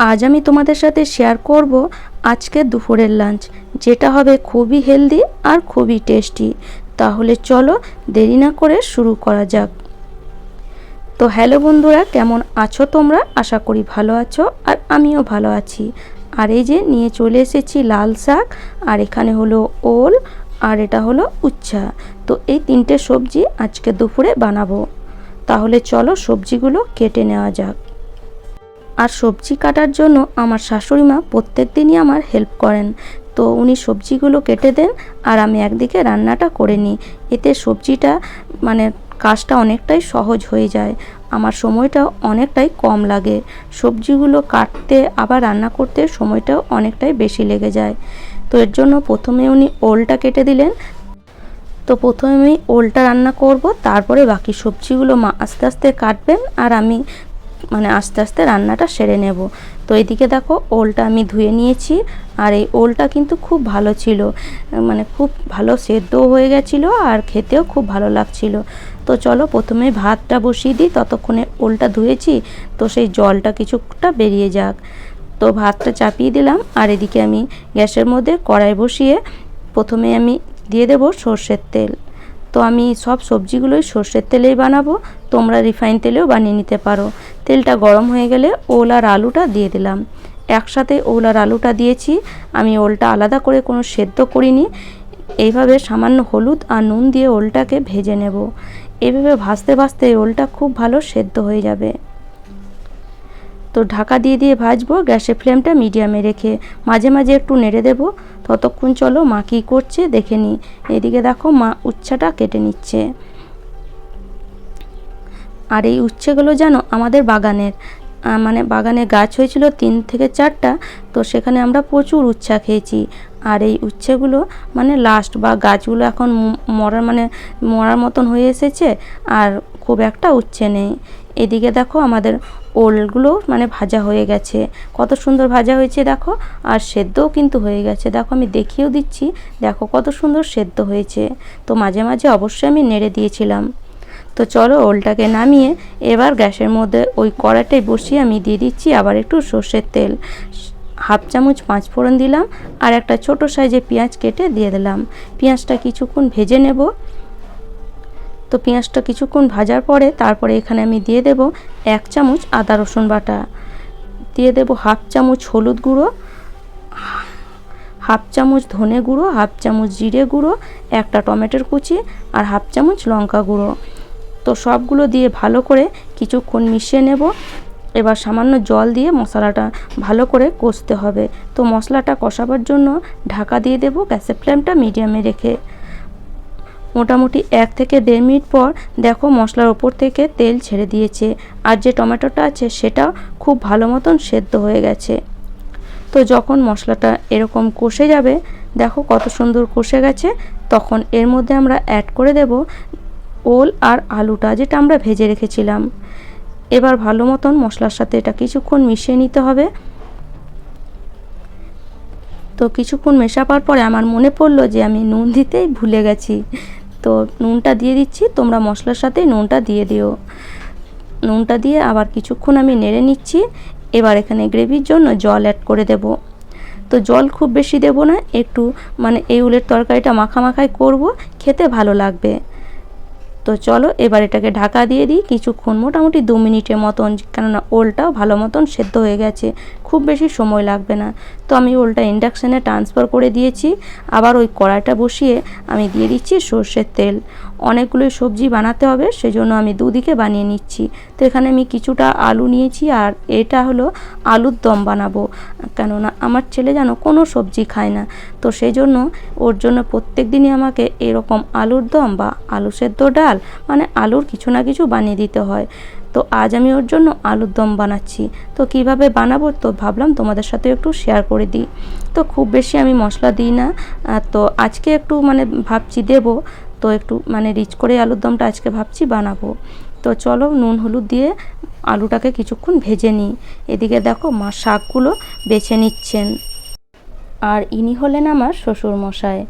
আজ আমি তোমাদের সাথে শেয়ার করব আজকে দুপুরের লাঞ্চ যেটা হবে খুবই হেলদি আর খুবই টেস্টি তাহলে চলো দেরি না করে শুরু করা যাক। তো হ্যালো বন্ধুরা, কেমন আছো তোমরা? আশা করি ভালো আছো আর আমিও ভালো আছি। আর এই যে নিয়ে চলে এসেছি লাল শাক, আর এখানে হলো ওল, আর এটা হলো উচ্ছা। তো এই তিনটে সবজি আজকে দুপুরে বানাবো। তাহলে চলো সবজিগুলো কেটে নেওয়া যাক। আর সবজি কাটার জন্য আমার শাশুড়ি মা প্রত্যেক দিনই আমার হেল্প করেন। তো উনি সবজিগুলো কেটে দেন আর আমি একদিকে রান্নাটা করে নিই। এতে সবজিটা মানে কাজটা অনেকটাই সহজ হয়ে যায়। আমার সময়টাও অনেকটাই কম লাগে। সবজিগুলো কাটতে, আবার রান্না করতে সময়টাও অনেকটাই বেশি লেগে যায়। তো এর জন্য প্রথমে উনি ওলটা কেটে দিলেন। তো প্রথমে ওলটা রান্না করব, তারপরে বাকি সবজিগুলো মা আস্তে আস্তে কাটবেন আর আমি মানে আস্তে আস্তে রান্নাটা সেরে নেব। তো এদিকে দেখো ওলটা আমি ধুয়ে নিয়েছি আর এই ওলটা কিন্তু খুব ভালো ছিল। মানে খুব ভালো সেদ্ধও হয়ে গেছিল আর খেতেও খুব ভালো লাগছিল। তো চলো প্রথমে ভাতটা বসিয়ে দিই, ততক্ষণে ওলটা ধুয়েছি। তো সেই জলটা কিছুটা বেরিয়ে যাক। তো ভাতটা চাপিয়ে দিলাম আর এদিকে আমি গ্যাসের মধ্যে কড়াই বসিয়ে প্রথমে আমি দিয়ে দেবো সর্ষের তেল। তো আমি সব সবজিগুলোই সর্ষের তেলেই বানাবো। তোমরা রিফাইন তেলেও বানিয়ে নিতে পারো। তেলটা গরম হয়ে গেলে ওল আর আলুটা দিয়ে দিলাম। একসাথে ওল আর আলুটা দিয়েছি। আমি ওলটা আলাদা করে কোনো সেদ্ধ করিনি। এইভাবে সামান্য হলুদ আর নুন দিয়ে ওলটাকে ভেজে নেব। এভাবে ভাজতে ভাজতে ওলটা খুব ভালো সেদ্ধ হয়ে যাবে। তো ঢাকা দিয়ে দিয়ে ভাজবো। গ্যাসের ফ্লেমটা মিডিয়ামে রেখে মাঝে মাঝে একটু নেড়ে দেবো। ততক্ষণ চলো মা কী করছে দেখে নিই এদিকে দেখো মা উচ্ছাটা কেটে নিচ্ছে। আর এই উচ্ছেগুলো যেন আমাদের বাগানের মানে বাগানে গাছ হয়েছিল তিন থেকে চারটা, তো সেখানে আমরা প্রচুর উচ্ছা খেয়েছি। আর এই উচ্ছেগুলো মানে লাস্ট বা গাছগুলো এখন মরার মানে মরার মতন হয়ে এসেছে, আর খুব একটা উচ্ছে নেই। এদিকে দেখো আমাদের ওলগুলো মানে ভাজা হয়ে গেছে। কত সুন্দর ভাজা হয়েছে দেখো, আর সেদ্ধও কিন্তু হয়ে গেছে। দেখো আমি দেখিয়েও দিচ্ছি, দেখো কত সুন্দর সেদ্ধ হয়েছে। তো মাঝে মাঝে অবশ্যই আমি নেড়ে দিয়েছিলাম। তো চলো ওলটাকে নামিয়ে এবার গ্যাসের মধ্যে ওই কড়াটাই বসিয়ে আমি দিয়ে দিচ্ছি আবার একটু সর্ষের তেল। হাফ চামচ পাঁচ ফোড়ন দিলাম আর একটা ছোট সাইজে পেঁয়াজ কেটে দিয়ে দিলাম। পেঁয়াজটা কিছুক্ষণ ভেজে নেব। তো পেঁয়াজটা কিছুক্ষণ ভাজার পরে তারপরে এখানে আমি দিয়ে দেব এক চামচ আদা রসুন বাটা। দিয়ে দেব হাফ চামচ হলুদ গুঁড়ো, হাফ চামচ ধনে গুঁড়ো, হাফ চামচ জিরে গুঁড়ো, একটা টমেটোর কুচি আর হাফ চামচ লঙ্কা গুঁড়ো। তো সবগুলো দিয়ে ভালো করে কিছুক্ষণ মিশিয়ে নেব। এবার সামান্য জল দিয়ে মশলাটা ভালো করে কষতে হবে। তো মশলাটা কষাবার জন্য ঢাকা দিয়ে দেব গ্যাসের ফ্লেমটা মিডিয়ামে রেখে। মোটামুটি এক থেকে দেড় মিনিট পর দেখো মশলার ওপর থেকে তেল ছেড়ে দিয়েছে। আর যে টমেটোটা আছে সেটা খুব ভালো মতন সেদ্ধ হয়ে গেছে। তো যখন মশলাটা এরকম কষে যাবে, দেখো কত সুন্দর কষে গেছে, তখন এর মধ্যে আমরা অ্যাড করে দেব ওল আর আলুটা যেটা আমরা ভেজে রেখেছিলাম। এবার ভালো মতন মশলার সাথে এটা কিছুক্ষণ মিশিয়ে নিতে হবে। তো কিছুক্ষণ মেশাবার পরে আমার মনে পড়ল যে আমি নুন দিতেই ভুলে গেছি। তো নুনটা দিয়ে দিচ্ছি, তোমরা মশলার সাথে নুনটা দিয়ে দিও। নুনটা দিয়ে আবার কিছুক্ষণ আমি নেড়ে নিচ্ছি, এবার এখানে গ্রেভির জন্য জল অ্যাড করে দেব। তো জল খুব বেশি দেব না, একটু মানে এই উলের তরকারিটা মাখা মাখাই করব, খেতে ভালো লাগবে। তো চলো, এবার এটাকে ঢাকা দিয়ে দিই, কিছুক্ষণ মোটামুটি দু মিনিটের মতন, কেননা ওলটাও ভালো মতন সেদ্ধ হয়ে গেছে। খুব বেশি সময় লাগবে না। তো আমি ওলটা ইন্ডাকশানে ট্রান্সফার করে দিয়েছি। আবার ওই কড়াইটা বসিয়ে আমি দিয়ে দিচ্ছি সর্ষের তেল। অনেকগুলোই সবজি বানাতে হবে, সেজন্য আমি দুদিকে বানিয়ে নিচ্ছি। তো এখানে আমি কিছুটা আলু নিয়েছি আর এটা হলো আলুর দম বানাবো। কেননা আমার ছেলে যেন কোনো সবজি খায় না। তো সেই জন্য ওর জন্য প্রত্যেক দিনই আমাকে এরকম আলুর দম বা আলু সেদ্ধ ডাল মানে আলুর কিছু না কিছু বানিয়ে দিতে হয়। তো আজ আমি ওর জন্য আলুর দম বানাচ্ছি। তো কীভাবে বানাবো তো ভাবলাম তোমাদের সাথে একটু শেয়ার করে দিই। তো খুব বেশি আমি মশলা দিই না। তো আজকে একটু মানে ভাবছি দেব। তো একটু মানে রিচ করে আলুর দমটা আজকে ভাবছি বানাবো। তো চলো নুন, হলুদ দিয়ে আলুটাকে কিছুক্ষণ ভেজে নিই। এদিকে দেখো মা শাকগুলো বেছে নিচ্ছেন। আর ইনি হলেন আমার শ্বশুর মশাই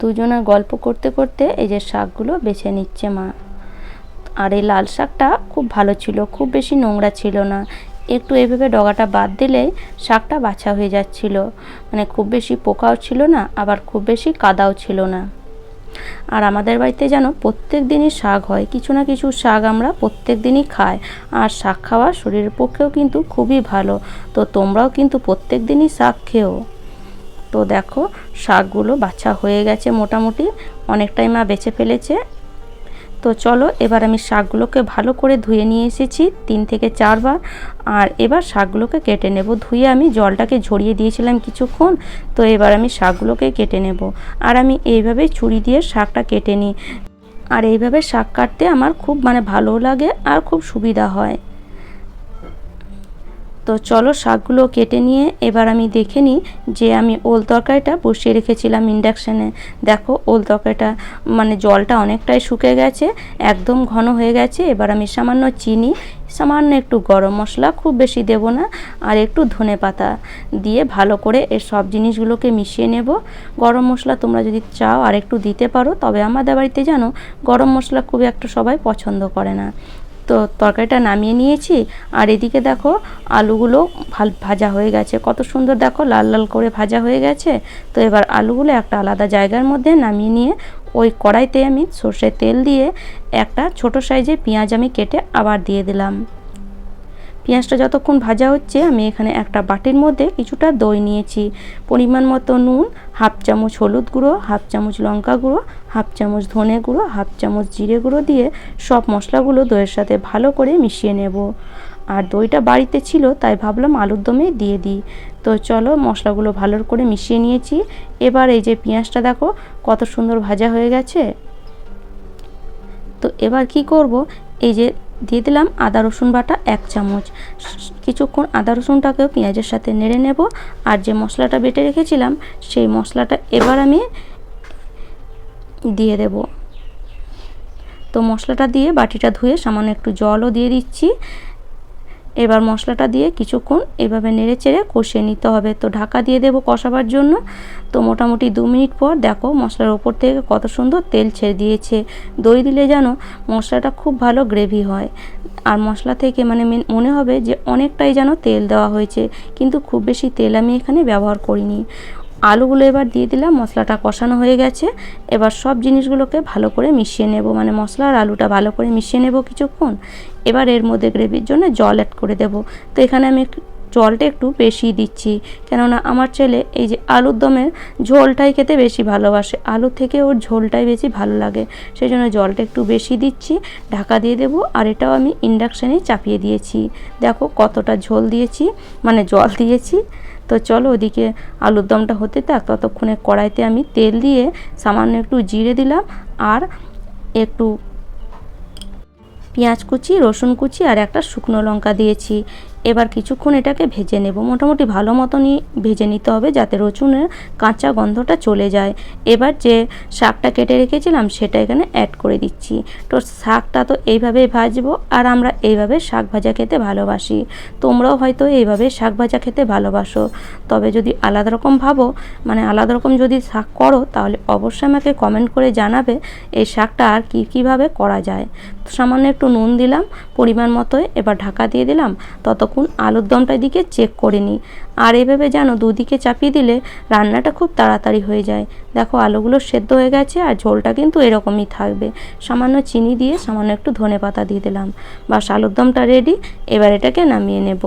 দুজনা গল্প করতে করতে এই যে শাকগুলো বেছে নিচ্ছে মা। আর এই লাল শাকটা খুব ভালো ছিল, খুব বেশি নোংরা ছিল না। একটু এভাবে ডগাটা বাদ দিলেই শাকটা বাছা হয়ে যাচ্ছিল। মানে খুব বেশি পোকাও ছিল না, আবার খুব বেশি কাদাও ছিল না। আর আমাদের বাড়িতে যেন প্রত্যেক দিনই শাক হয়, কিছু না কিছু শাক আমরা প্রত্যেক দিনই খাই। আর শাক খাওয়া শরীরের পক্ষেও কিন্তু খুবই ভালো, তো তোমরাও কিন্তু প্রত্যেক দিনই শাক খেও। তো দেখো, শাকগুলো বাছা হয়ে গেছে মোটামুটি, অনেকটাই মা বেছে ফেলেছে। তো চলো, এবার আমি শাকগুলোকে ভালো করে ধুয়ে নিয়ে এসেছি তিন থেকে চারবার। আর এবার শাকগুলোকে কেটে নেব। ধুয়ে আমি জলটাকে ঝরিয়ে দিয়েছিলাম কিছুক্ষণ, তো এবার আমি শাকগুলোকে কেটে নেব। আর আমি এইভাবে ছুরি দিয়ে শাকটা কেটে নিই। আর এইভাবে শাক কাটতে আমার খুব মানে ভালো লাগে আর খুব সুবিধা হয়। তো চলো শাকগুলো কেটে নিয়ে এবার আমি দেখে নিই যে আমি ওল তরকারিটা বসিয়ে রেখেছিলাম ইন্ডাকশানে। দেখো, ওল তরকারিটা মানে জলটা অনেকটাই শুকে গেছে, একদম ঘন হয়ে গেছে। এবার আমি সামান্য চিনি, সামান্য একটু গরম মশলা, খুব বেশি দেব না, আর একটু ধনে পাতা দিয়ে ভালো করে এর সব জিনিসগুলোকে মিশিয়ে নেব। গরম মশলা তোমরা যদি চাও আর একটু দিতে পারো, তবে আমাদের বাড়িতে জানো, গরম মশলা খুব একটা সবাই পছন্দ করে না। তো তরকারিটা নামিয়ে নিয়েছি। আর এদিকে দেখো আলুগুলো ভালো, ভাজা হয়ে গেছে। কত সুন্দর দেখো, লাল লাল করে ভাজা হয়ে গেছে। তো এবার আলুগুলো একটা আলাদা জায়গার মধ্যে নামিয়ে নিয়ে ওই কড়াইতে আমি সর্ষের তেল দিয়ে একটা ছোট সাইজে পেঁয়াজ আমি কেটে আবার দিয়ে দিলাম। পেঁয়াজটা যতক্ষণ ভাজা হচ্ছে, আমি এখানে একটা বাটির মধ্যে কিছুটা দই নিয়েছি। পরিমাণ মতো নুন, হাফ চামচ হলুদ গুঁড়ো, হাফ চামচ লঙ্কা গুঁড়ো, হাফ চামচ ধনে গুঁড়ো, হাফ চামচ জিরে গুঁড়ো দিয়ে সব মশলাগুলো দইয়ের সাথে ভালো করে মিশিয়ে নেব। আর দইটা বাড়িতে ছিল, তাই ভাবলাম আলুর দমে দিয়ে দিই। তো চলো মশলাগুলো ভালো করে মিশিয়ে নিয়েছি। এবার এই যে পেঁয়াজটা দেখো, কত সুন্দর ভাজা হয়ে গেছে। তো এবার কি করব, এই যে দিয়ে দিলাম আদা, রসুন বাটা এক চামচ। কিছুক্ষণ আদা, রসুনটাকেও পেঁয়াজের সাথে নেড়ে নেব। আর যে মশলাটা বেটে রেখেছিলাম, সেই মশলাটা এবার আমি দিয়ে দেব। তো মশলাটা দিয়ে বাটিটা ধুয়ে সামান্য একটু জলও দিয়ে দিচ্ছি। এবার মশলাটা দিয়ে কিছুক্ষণ এভাবে নেড়ে চেড়ে কষিয়ে নিতে হবে। তো ঢাকা দিয়ে দেবো কষাবার জন্য। তো মোটামুটি দু মিনিট পর দেখো মশলার ওপর থেকে কত সুন্দর তেল ছেড়ে দিয়েছে। দই দিলে যেন মশলাটা খুব ভালো গ্রেভি হয়। আর মশলা থেকে মানে মনে হবে যে অনেকটাই যেন তেল দেওয়া হয়েছে। কিন্তু খুব বেশি তেল আমি এখানে ব্যবহার করিনি। আলুগুলো এবার দিয়ে দিলাম, মশলাটা কষানো হয়ে গেছে। এবার সব জিনিসগুলোকে ভালো করে মিশিয়ে নেব মানে মশলা আর আলুটা ভালো করে মিশিয়ে নেব কিছুক্ষণ। এবার এর মধ্যে গ্রেভির জন্য জল অ্যাড করে দেব। তো এখানে আমি জলটা একটু বেশি দিচ্ছি। কেননা আমার ছেলে এই যে আলুর দমের ঝোলটাই খেতে বেশি ভালোবাসে। আলুর থেকে ওর ঝোলটাই বেশি ভালো লাগে। সেই জন্য জলটা একটু বেশি দিচ্ছি, ঢাকা দিয়ে দেবো আর এটাও আমি ইন্ডাকশানে চাপিয়ে দিয়েছি। দেখো কতটা ঝোল দিয়েছি মানে জল দিয়েছি। তো চলো ওদিকে আলুর দমটা হতে থাক, ততক্ষণে কড়াইতে আমি তেল দিয়ে সামান্য একটু জিরে দিলাম আর একটু পেঁয়াজ কুচি, রসুন কুচি আর একটা শুকনো লঙ্কা দিয়েছি। এবার কিছুক্ষণ এটাকে ভেজে নেব। মোটামুটি ভালো মতনই ভেজে নিতে হবে যাতে রসুনের কাঁচা গন্ধটা চলে যায়। এবার যে শাকটা কেটে রেখেছিলাম সেটা এখানে অ্যাড করে দিচ্ছি। তো শাকটা তো এইভাবেই ভাজবো আর আমরা এইভাবে শাক ভাজা খেতে ভালোবাসি। তোমরাও হয়তো এইভাবে শাক ভাজা খেতে ভালোবাসো। তবে যদি আলাদা রকম ভাবো মানে আলাদা রকম যদি শাক করো, তাহলে অবশ্যই আমাকে কমেন্ট করে জানাবে এই শাকটা আর কী কীভাবে করা যায়। সামান্য একটু নুন দিলাম, পরিমাণ মতো এবার ঢাকা দিয়ে দিলাম। ততক্ষণ আলুর দমটা দিকে চেক করে নিই। আর এভাবে যেন দুদিকে চাপিয়ে দিলে রান্নাটা খুব তাড়াতাড়ি হয়ে যায়। দেখো, আলুগুলো সেদ্ধ হয়ে গেছে আর ঝোলটা কিন্তু এরকমই থাকবে। সামান্য চিনি দিয়ে সামান্য একটু ধনে পাতা দিয়ে দিলাম। বাস, আলুর দমটা রেডি এবার এটাকে নামিয়ে নেব।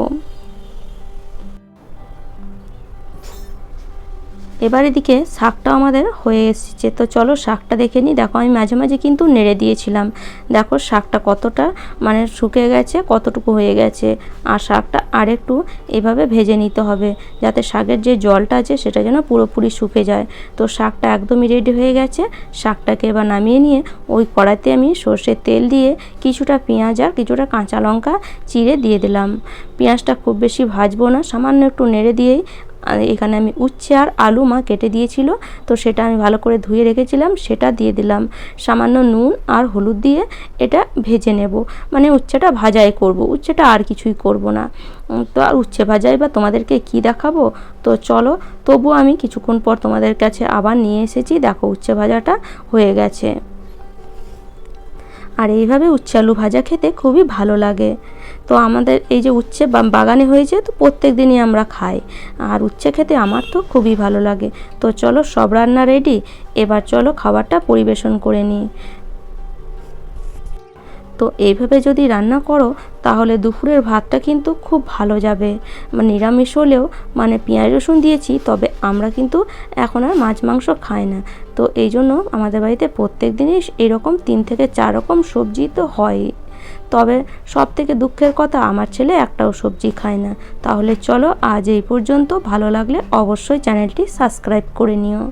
এবার এদিকে শাকটাও আমাদের হয়ে এসেছে। তো চলো শাকটা দেখে নিই। দেখো, আমি মাঝে মাঝে কিন্তু নেড়ে দিয়েছিলাম। দেখো শাকটা কতটা মানে শুকে গেছে, কতটুকু হয়ে গেছে। আর শাকটা আরেকটু এভাবে ভেজে নিতে হবে যাতে শাকের যে জলটা আছে সেটা যেন পুরোপুরি শুকে যায়। তো শাকটা একদমই রেডি হয়ে গেছে। শাকটাকে এবার নামিয়ে নিয়ে ওই কড়াইতে আমি সর্ষের তেল দিয়ে কিছুটা পেঁয়াজ আর কিছুটা কাঁচা লঙ্কা চিড়ে দিয়ে দিলাম। পেঁয়াজটা খুব বেশি ভাজবো না, সামান্য একটু নেড়ে দিয়েই আর এখানে আমি উচ্ছে আর আলু মা কেটে দিয়েছিল, তো সেটা আমি ভালো করে ধুয়ে রেখেছিলাম, সেটা দিয়ে দিলাম। সামান্য নুন আর হলুদ দিয়ে এটা ভেজে নেব। মানে উচ্ছেটা ভাজাই করব, উচ্ছেটা আর কিছুই করব না। তো আর উচ্ছে ভাজাই বা তোমাদেরকে কি দেখাবো? তো চলো তবু আমি কিছুক্ষণ পর তোমাদের কাছে আবার নিয়ে এসেছি। দেখো উচ্ছে ভাজাটা হয়ে গেছে। আর এইভাবে উচ্ছে আলু ভাজা খেতে খুবই ভালো লাগে। তো আমাদের এই যে উচ্ছে বাগানে হয়েছে, তো প্রত্যেক দিনই আমরা খাই। আর উচ্ছে খেতে আমার তো খুবই ভালো লাগে। তো চলো সব রান্না রেডি এবার চলো খাবারটা পরিবেশন করে নিই। তো এইভাবে যদি রান্না করো, তাহলে দুপুরের ভাতটা কিন্তু খুব ভালো যাবে। মানে নিরামিষ হলেও মানে পেঁয়াজ রসুন দিয়েছি, তবে আমরা কিন্তু এখন আর মাছ মাংস খাই না। তো এই জন্য আমাদের বাড়িতে প্রত্যেক দিনই এরকম তিন থেকে চার রকম সবজি তো হয়। তবে সব থেকে দুঃখের কথা, আমার ছেলে একটাও সবজি খায় না। তাহলে চলো আজ এই পর্যন্ত। ভালো লাগলে অবশ্যই চ্যানেলটি সাবস্ক্রাইব করে নিও।